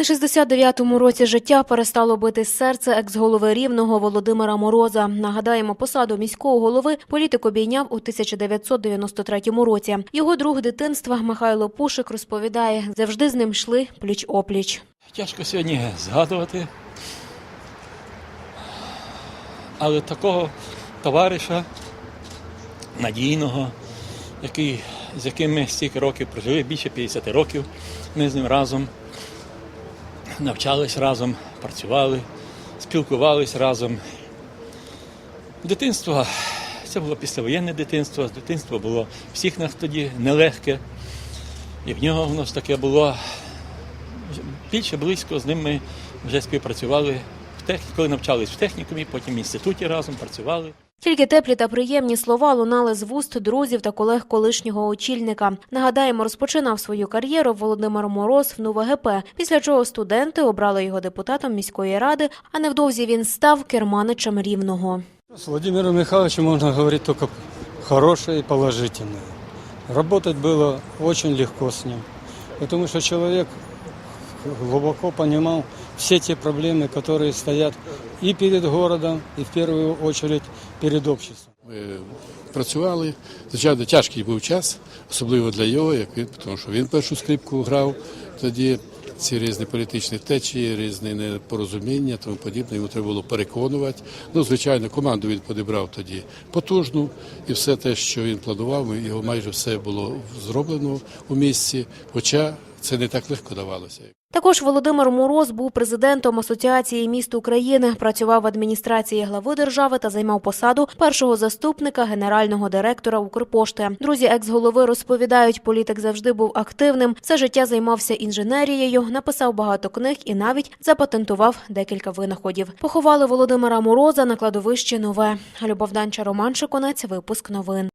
На 69-му році життя перестало бити серце екс-голови рівного Володимира Мороза. Нагадаємо, посаду міського голови політик обійняв у 1993 році. Його друг дитинства Михайло Пушик розповідає, завжди з ним йшли пліч опліч. Тяжко сьогодні згадувати. Але такого товариша надійного, який, з яким ми стільки років прожили, більше 50 років, ми з ним разом навчались разом, працювали, спілкувались разом. Дитинство це було післявоєнне дитинство, дитинство було всіх нас тоді нелегке. І в нього воно ж таке було більше близько з ним ми вже співпрацювали в коли навчались в технікумі, потім в інституті разом працювали. Тільки теплі та приємні слова лунали з вуст друзів та колег колишнього очільника. Нагадаємо, розпочинав свою кар'єру Володимир Мороз в НУВГП, після чого студенти обрали його депутатом міської ради, а невдовзі він став керманичем рівного. С Владимиром Михайловичем можно говорить только хорошее и положительное. Работать было очень легко с ним, потому что человек глубоко понимал все те проблемы, которые стоят и перед городом, и в первую очередь перед обществом. Ми працювали. Звичайно, тяжкий був час, особливо для його, як він, тому що він першу скрипку грав тоді. Ці різні політичні течії, різні непорозуміння, тому подібне. Йому треба було переконувати. Ну, звичайно, команду він подібрав тоді потужну, і все те, що він планував, його майже все було зроблено у місці. Хоча це не так легко давалося. Також Володимир Мороз був президентом Асоціації міст України, працював в адміністрації глави держави та займав посаду першого заступника генерального директора Укрпошти. Друзі екс-голови розповідають, політик завжди був активним, все життя займався інженерією, написав багато книг і навіть запатентував декілька винаходів. Поховали Володимира Мороза на кладовищі Нове. Любов Данча, Роман Шиконець, випуск новин.